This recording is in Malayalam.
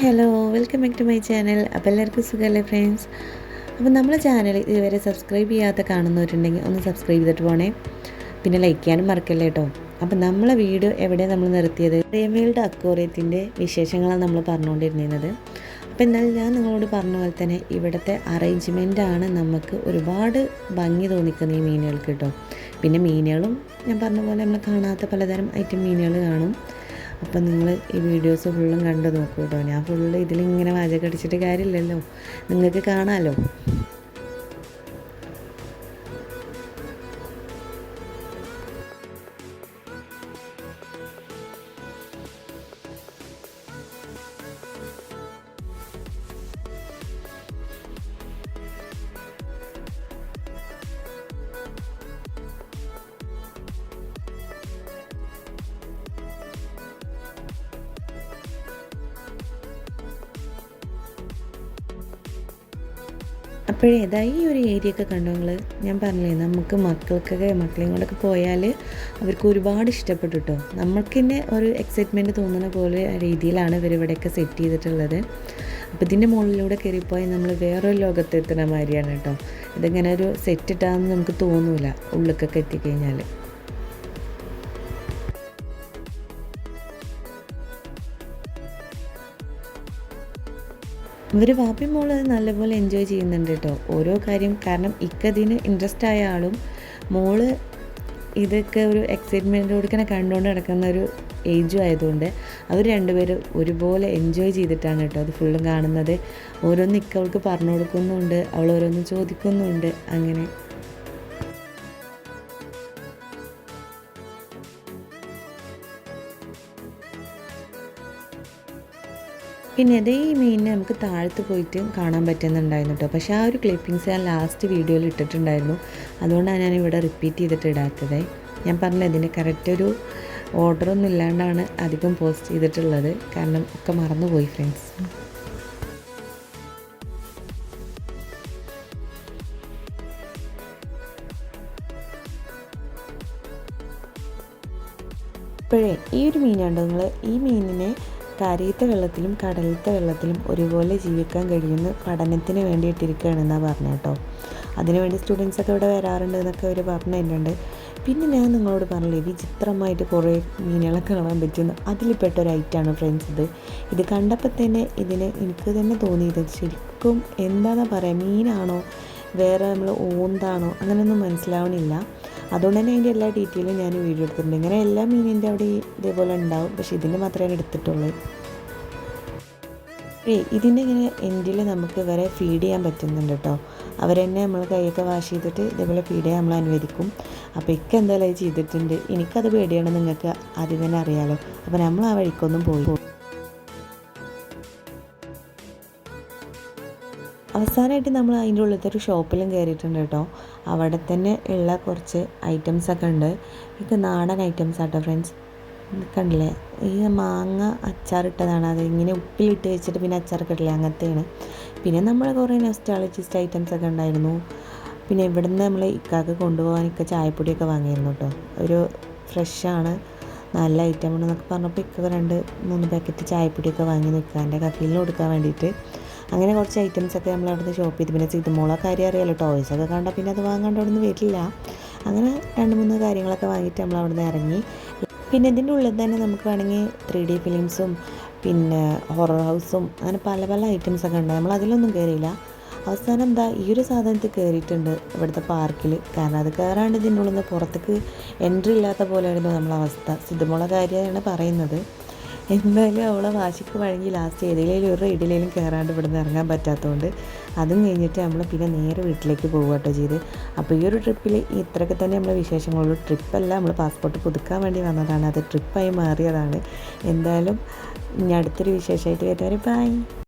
Hello welcome back to my channel. അപ്പോൾ എല്ലാവർക്കും സുഖമല്ലേ ഫ്രണ്ട്സ്? അപ്പോൾ നമ്മളെ ചാനൽ ഇതുവരെ സബ്സ്ക്രൈബ് ചെയ്യാത്ത കാണുന്നവരുണ്ടെങ്കിൽ ഒന്ന് സബ്സ്ക്രൈബ് ചെയ്തിട്ട് പോണേ. പിന്നെ ലൈക്ക് ചെയ്യാനും മറക്കല്ലേ കേട്ടോ. അപ്പോൾ നമ്മളെ വീഡിയോ എവിടെ നമ്മൾ നിർത്തിയത്? പ്രേമയുടെ അക്വോറിയത്തിന്റെ വിശേഷങ്ങളാണ് നമ്മൾ പറഞ്ഞുകൊണ്ടിരുന്നത്. അപ്പോൾ എന്നാലും ഞാൻ നിങ്ങളോട് പറഞ്ഞ പോലെ തന്നെ ഇവിടുത്തെ അറേഞ്ച്മെന്റാണ് നമുക്ക് ഒരുപാട് ഭംഗി തോന്നിക്കുന്ന ഈ മീനുകൾക്ക് കേട്ടോ. പിന്നെ മീനുകളും ഞാൻ പറഞ്ഞ പോലെ നമ്മൾ കാണാത്ത പലതരം ഐറ്റം മീനുകൾ കാണും. അപ്പം നിങ്ങൾ ഈ വീഡിയോസ് ഫുള്ളും കണ്ടു നോക്കൂ കേട്ടോ ഞാൻ ഫുള്ള് ഇതിലിങ്ങനെ വാചകം അടിച്ചിട്ട് കാര്യമില്ലല്ലോ. നിങ്ങൾക്ക് കാണാമല്ലോ അപ്പോഴേ ഇതാ ഈ ഒരു ഏരിയ ഒക്കെ കണ്ടോ നിങ്ങൾ ഞാൻ പറഞ്ഞില്ലേ നമുക്ക് മക്കൾക്കൊക്കെ മക്കളെയും കൂടെയൊക്കെ പോയാൽ അവർക്ക് ഒരുപാട് ഇഷ്ടപ്പെട്ടു കേട്ടോ നമ്മൾക്ക് തന്നെ ഒരു എക്സൈറ്റ്മെന്റ് തോന്നുന്ന പോലെ രീതിയിലാണ് ഇവർ ഇവിടെയൊക്കെ സെറ്റ് ചെയ്തിട്ടുള്ളത്. അപ്പോൾ ഇതിന്റെ മുകളിലൂടെ കയറിപ്പോയി നമ്മൾ വേറൊരു ലോകത്തെത്തുന്ന മാതിരിയാണ് കേട്ടോ ഇതിങ്ങനെ ഒരു സെറ്റ് ഇട്ടാന്ന് നമുക്ക് തോന്നില്ല ഉള്ളിലേക്കൊക്കെ എത്തിക്കഴിഞ്ഞാൽ ഇവർ വാപ്പി മോൾ നല്ലപോലെ എൻജോയ് ചെയ്യുന്നുണ്ട് കേട്ടോ ഓരോ കാര്യം കാരണം ഇക്കതിന് ഇൻട്രസ്റ്റ് ആയ ആളും മോൾ ഇതൊക്കെ ഒരു എക്സൈറ്റ്മെന്റോട് ഇങ്ങനെ കണ്ടുകൊണ്ട് നടക്കുന്ന ഒരു ഏജും ആയതുകൊണ്ട് അവർ രണ്ടുപേരും ഒരുപോലെ എൻജോയ് ചെയ്തിട്ടാണ് കേട്ടോ അത് ഫുള്ളും കാണുന്നത്. ഓരോന്ന് ഇക്ക അവൾക്ക് പറഞ്ഞു കൊടുക്കുന്നുണ്ട് അവൾ ഓരോന്ന് ചോദിക്കുന്നുണ്ട് അങ്ങനെ. പിന്നെ അതേ മീനിനെ നമുക്ക് താഴത്ത് പോയിട്ട് കാണാൻ പറ്റുന്നുണ്ടായിരുന്നു കേട്ടോ പക്ഷേ ആ ഒരു ക്ലിപ്പിങ്സ് ഞാൻ ലാസ്റ്റ് വീഡിയോയിൽ ഇട്ടിട്ടുണ്ടായിരുന്നു. അതുകൊണ്ടാണ് ഞാൻ ഇവിടെ റിപ്പീറ്റ് ചെയ്തിട്ട് ഇടാത്തത്. ഞാൻ പറഞ്ഞില്ല ഇതിന്റെ കറക്റ്റ് ഒരു ഓർഡറൊന്നും ഇല്ലാണ്ടാണ് അധികം പോസ്റ്റ് ചെയ്തിട്ടുള്ളത്. കാരണം ഒക്കെ മറന്നുപോയി ഫ്രണ്ട്സ് ഇപ്പോഴേ ഈ ഒരു മീനുണ്ടോ നിങ്ങൾ ഈ മീനിനെ കരയത്തെ വെള്ളത്തിലും കടലത്തെ വെള്ളത്തിലും ഒരുപോലെ ജീവിക്കാൻ കഴിയുന്ന പഠനത്തിന് വേണ്ടിയിട്ടിരിക്കുകയാണെന്നാണ് പറഞ്ഞത് കേട്ടോ. അതിനുവേണ്ടി സ്റ്റുഡൻസൊക്കെ ഇവിടെ വരാറുണ്ട് എന്നൊക്കെ അവർ പറഞ്ഞിട്ടുണ്ട് പിന്നെ ഞാൻ നിങ്ങളോട് പറഞ്ഞില്ലേ വിചിത്രമായിട്ട് കുറേ മീനുകളെ കാണാൻ പറ്റുന്നു അതിൽപ്പെട്ട ഒരു ഐറ്റാണ് ഫ്രണ്ട്സ് ഇത്. ഇത് കണ്ടപ്പോൾ തന്നെ ഇതിന് എനിക്ക് തന്നെ തോന്നിയത് ശരിക്കും എന്താണെന്ന് പറയാം മീനാണോ വേറെ നമ്മൾ ഓന്താണോ അങ്ങനെയൊന്നും മനസ്സിലാവണില്ല. അതുകൊണ്ട് തന്നെ അതിന്റെ എല്ലാ ഡീറ്റെയിലും ഞാൻ വീഡിയോ എടുത്തിട്ടുണ്ട്. ഇങ്ങനെ എല്ലാ മീനിന്റെ അവിടെ ഇതേപോലെ ഉണ്ടാവും. പക്ഷെ ഇതിന്റെ മാത്രമേ എടുത്തിട്ടുള്ളൂ. ഇതിന്റെ ഇങ്ങനെ എൻഡിൽ നമുക്ക് വരെ ഫീഡ് ചെയ്യാൻ പറ്റുന്നുണ്ട് കേട്ടോ. അവർ തന്നെ നമ്മൾ കൈയൊക്കെ വാഷ് ചെയ്തിട്ട് ഇതേപോലെ ഫീഡ് ചെയ്യാൻ നമ്മൾ അനുവദിക്കും. അപ്പോൾ ഇക്ക എന്തായാലും ചെയ്തിട്ടുണ്ട്. എനിക്കത് പേടിയാണ് നിങ്ങൾക്ക് ആദ്യം തന്നെ അറിയാമല്ലോ അപ്പോൾ നമ്മൾ ആ വഴിക്കൊന്നും പോയി. അവസാനമായിട്ട് നമ്മൾ അതിന്റെ ഉള്ളിലത്തെ ഒരു ഷോപ്പിലും കയറിയിട്ടുണ്ട് കേട്ടോ. അവിടെ തന്നെ ഉള്ള കുറച്ച് ഐറ്റംസൊക്കെ ഉണ്ട്. ഇത് നാടൻ ഐറ്റംസ് ആട്ടോ ഫ്രണ്ട്സ് കണ്ടില്ലേ? ഈ മാങ്ങ അച്ചാറിട്ടതാണ് അത് ഇങ്ങനെ ഉപ്പിലിട്ട് വെച്ചിട്ട് പിന്നെ അച്ചാറൊക്കെ ഇട്ടില്ലേ അങ്ങനത്തെയാണ്. പിന്നെ നമ്മൾ കുറേ നെസ്റ്റോളജിസ്റ്റ് ഐറ്റംസ് ഒക്കെ ഉണ്ടായിരുന്നു. പിന്നെ ഇവിടുന്ന് നമ്മൾ ഇക്കാക്ക് കൊണ്ടുപോകാൻ ഇക്ക ചായപ്പൊടിയൊക്കെ വാങ്ങിയിരുന്നു കേട്ടോ ഒരു ഫ്രഷാണ് നല്ല ഐറ്റം എന്നൊക്കെ പറഞ്ഞപ്പോൾ ഇക്ക രണ്ട് മൂന്ന് പാക്കറ്റ് ചായപ്പൊടിയൊക്കെ വാങ്ങി നിൽക്കാന്റെ കഫീലിന് കൊടുക്കാൻ വേണ്ടിയിട്ട്. അങ്ങനെ കുറച്ച് ഐറ്റംസ് ഒക്കെ നമ്മൾ അവിടുന്ന് ഷോപ്പ് ചെയ്ത്. പിന്നെ സിതുമോള കാര്യം അറിയാലോ ടോയ്സ് ഒക്കെ കണ്ടാൽ പിന്നെ അത് വാങ്ങാണ്ട് അവിടെ നിന്ന് വരില്ല അങ്ങനെ രണ്ട് മൂന്ന് കാര്യങ്ങളൊക്കെ വാങ്ങിയിട്ട് നമ്മൾ അവിടെ നിന്ന് ഇറങ്ങി. പിന്നെ ഇതിന്റെ ഉള്ളിൽ തന്നെ നമുക്ക് വേണമെങ്കിൽ ത്രീ ഡി ഫിലിംസും പിന്നെ ഹൊറർ ഹൗസും അങ്ങനെ പല പല ഐറ്റംസ് ഒക്കെ ഉണ്ട്. നമ്മൾ അതിലൊന്നും കയറിയില്ല അവസാനം എന്താ ഈ ഒരു സാധനത്തിൽ കയറിയിട്ടുണ്ട് ഇവിടുത്തെ പാർക്കിൽ കാരണം അത് കയറാണ്ട് ഇതിന്റെ ഉള്ളിൽ നിന്ന് പുറത്തേക്ക് എൻട്രി ഇല്ലാത്ത പോലെയായിരുന്നു നമ്മളെ അവസ്ഥ. സിദ്ധമുള്ള കാര്യമാണ് പറയുന്നത്. എന്തായാലും അവളെ വാശിക്ക് വഴങ്ങി ലാസ്റ്റ് ഏതെങ്കിലും ഒരു റൈഡിലേലും കയറാണ്ട് ഇവിടെ നിന്ന് ഇറങ്ങാൻ പറ്റാത്തതുകൊണ്ട് അതും കഴിഞ്ഞിട്ട് നമ്മൾ പിന്നെ നേരെ വീട്ടിലേക്ക് പോകുക കേട്ടോ ചെയ്ത്. അപ്പോൾ ഈ ഒരു ട്രിപ്പിൽ ഇത്രയൊക്കെ തന്നെ നമ്മൾ വിശേഷങ്ങളുള്ളൂ ട്രിപ്പല്ല നമ്മൾ പാസ്പോർട്ട് പുതുക്കാൻ വേണ്ടി വന്നതാണ്. അത് ട്രിപ്പായി മാറിയതാണ്. എന്തായാലും ഇനി അടുത്തൊരു വിശേഷമായിട്ട് വരുന്നവരെ ബൈ